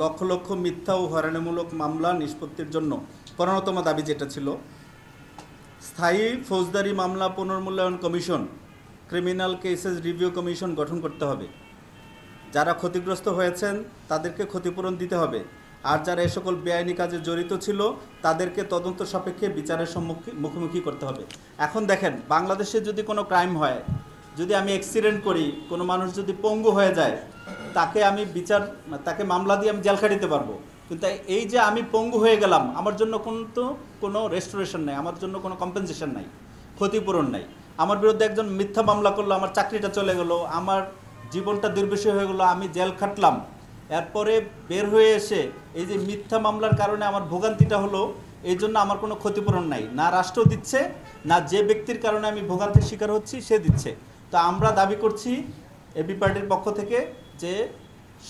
লক্ষ লক্ষ মিথ্যা ও হয়রানিমূলক মামলা নিষ্পত্তির জন্য প্রণতম দাবি যেটা ছিল। স্থায়ী ফৌজদারি মামলা পুনর্মূল্যায়ন commission, criminal cases review commission গঠন করতে হবে। যারা ক্ষতিগ্রস্ত হয়েছেন, তাদেরকে ক্ষতিপূরণ দিতে হবে। আর যারা এ সকল বেআইনি কাজে জড়িত ছিল, তাদেরকে তদন্ত সাপেক্ষে বিচারের সম্মুখীন মুখোমুখি করতে হবে। এখন দেখেন, বাংলাদেশে যদি কোনো ক্রাইম হয়, যদি আমি অ্যাক্সিডেন্ট করি, কোনো মানুষ যদি পঙ্গু হয়ে যায় তাকে আমি বিচার, তাকে মামলা দিয়ে আমি জেল খাটিতে পারব। কিন্তু এই যে আমি পঙ্গু হয়ে গেলাম, আমার জন্য কিন্তু কোনো রেস্টোরেশন নাই, আমার জন্য কোনো কম্পেনসেশন নাই, ক্ষতিপূরণ নাই। আমার বিরুদ্ধে একজন মিথ্যা মামলা করল, আমার চাকরিটা চলে গেল, আমার জীবনটা দুর্বিষয় হয়ে গেলো, আমি জেল খাটলাম। এরপরে বের হয়ে এসে এই যে মিথ্যা মামলার কারণে আমার ভোগান্তিটা হলো, এই জন্য আমার কোনো ক্ষতিপূরণ নাই। না রাষ্ট্র দিচ্ছে, না যে ব্যক্তির কারণে আমি ভোগান্তির শিকার হচ্ছি, সে দিচ্ছে। তো আমরা দাবি করছি এবি পার্টির পক্ষ থেকে যে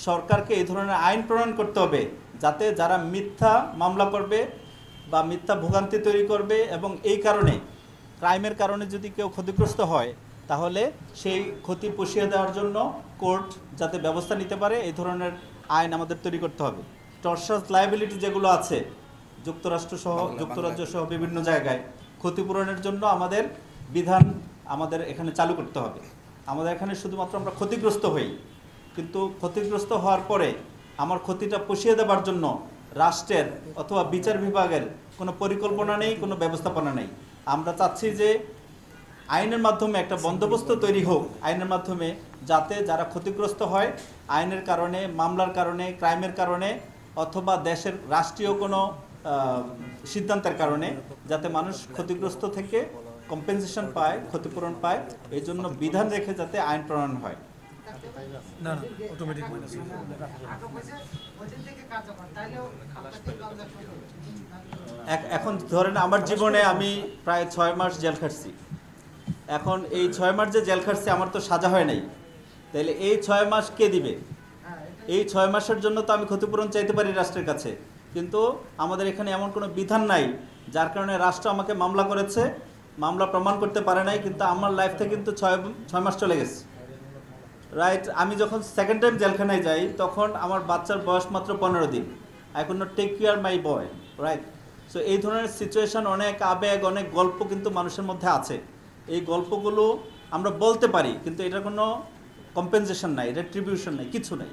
সরকারকে এই ধরনের আইন প্রণয়ন করতে হবে যাতে যারা মিথ্যা মামলা করবে বা মিথ্যা ভোগান্তি তৈরি করবে এবং এই কারণে ক্রাইমের কারণে যদি কেউ ক্ষতিগ্রস্ত হয় তাহলে সেই ক্ষতি পুষিয়ে দেওয়ার জন্য কোর্ট যাতে ব্যবস্থা নিতে পারে এই ধরনের আইন আমাদের তৈরি করতে হবে। টর্সাস লাইবিলিটি যেগুলো আছে যুক্তরাষ্ট্র সহ যুক্তরাজ্য সহ বিভিন্ন জায়গায় ক্ষতিপূরণের জন্য আমাদের বিধান আমাদের এখানে চালু করতে হবে। আমাদের এখানে শুধুমাত্র আমরা ক্ষতিগ্রস্ত হই। কিন্তু ক্ষতিগ্রস্ত হওয়ার পরে আমার ক্ষতিটা পুষিয়ে দেওয়ার জন্য রাষ্ট্রের অথবা বিচার বিভাগের কোনো পরিকল্পনা নেই, কোনো ব্যবস্থাপনা নেই। আমরা চাচ্ছি যে আইনের মাধ্যমে একটা বন্দোবস্ত তৈরি হোক। আইনের মাধ্যমে যাতে যারা ক্ষতিগ্রস্ত হয়, আইনের কারণে, মামলার কারণে, ক্রাইমের কারণে অথবা দেশের রাষ্ট্রীয় কোনো সিদ্ধান্তের কারণে যাতে মানুষ ক্ষতিগ্রস্ত থেকে কম্পেনসেশন পায়, ক্ষতিপূরণ পায় এই জন্য বিধান রেখে যাতে আইন প্রণয়ন হয়। না না অটোমেটিক মাইনাস এখন ধরেন আমার জীবনে আমি প্রায় ছয় মাস জেল খাটছি। এখন এই ছয় মাস যে জেল খাটছি, আমার তো সাজা হয় নাই। তাহলে এই ছয় মাস কে দিবে? এই ছয় মাসের জন্য তো আমি ক্ষতিপূরণ চাইতে পারি রাষ্ট্রের কাছে। কিন্তু আমাদের এখানে এমন কোনো বিধান নাই, যার কারণে রাষ্ট্র আমাকে মামলা করেছে। মামলা প্রমাণ করতে পারে নাই, কিন্তু আমার লাইফ থেকে কিন্তু ছয় ছয় মাস চলে গেছে। রাইট আমি যখন সেকেন্ড টাইম জেলখানায় যাই, তখন আমার বাচ্চার বয়স মাত্র পনেরো দিন। I could not take care my boy right so এই ধরনের সিচুয়েশান অনেক আবেগ, অনেক গল্প কিন্তু মানুষের মধ্যে আছে। এই গল্পগুলো আমরা বলতে পারি, কিন্তু এটার কোনো কম্পেনসেশন নাই রেট্রিবিউশন নাই, কিছু নাই।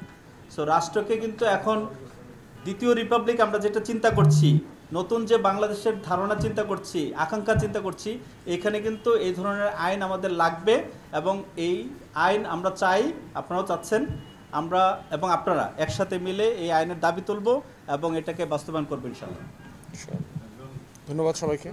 সো রাষ্ট্রকে কিন্তু এখন দ্বিতীয় রিপাবলিক আমরা যেটা চিন্তা করছি নতুন যে বাংলাদেশের ধারণা চিন্তা করছি, আকাঙ্ক্ষা চিন্তা করছি, এখানে কিন্তু এই ধরনের আইন আমাদের লাগবে এবং এই আইন আমরা চাই, আপনারাও চাচ্ছেন, আমরা এবং আপনারা একসাথে মিলে এই আইনের দাবি তুলব এবং এটাকে বাস্তবায়ন করব ইনশাল্লাহ ধন্যবাদ সবাইকে।